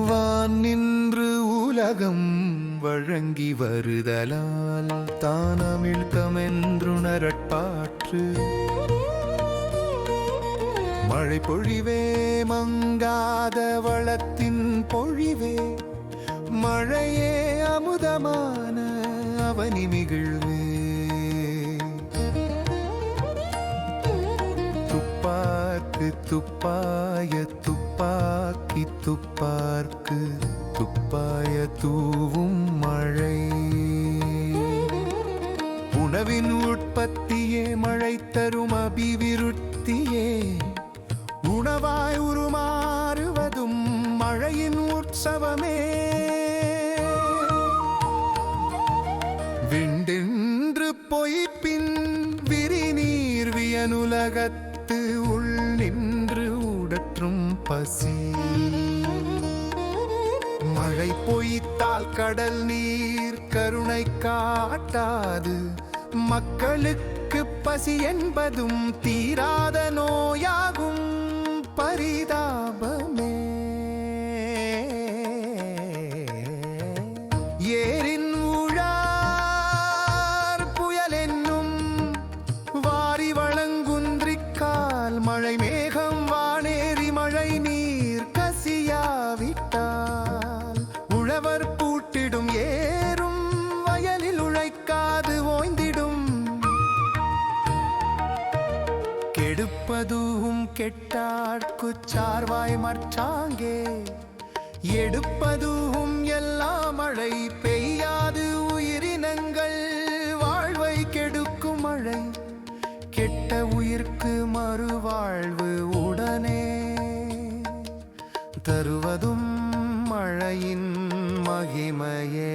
வான் நின்று உலகம் வழங்கி வருதலால் தானமிழ்கமென்றுணரட்பாற்று மழை பொழிவே மங்காத வளத்தின் பொழிவே மழையே அமுதமான அவனி மிகிழ்வே துப்பாய துப்பாக்கி துப்பார்க்கு துப்பாய தூவும் மழை. உணவின் உற்பத்தியே மழை தரும் அபிவிருத்தியே. உணவாய் உருமாறுவதும் மழையின் உற்சவமே. விண்டென்று பொய்ப்பின் விரிநீர் விட்டு உள் நின்று உடற்றும் பசி. மழை பொய்த்தால் கடல் நீர் கருணை காட்டாது. மக்களுக்கு பசி என்பதும் தீராத பூட்டிடும் ஏறும் வயலில் உழைக்காது ஓய்ந்திடும். கெடுப்பதும் கெட்டாட்குச் சார்வாய் மற்றாங்கே. எடுப்பதும் எல்லா மழை பெய்யாது உயிரினங்கள். வாழ்வை கெடுக்கும் மழை கெட்ட உயிர்க்கு மறுவாழ்வு உடனே. தருவதும் மழையின் மகிமையே.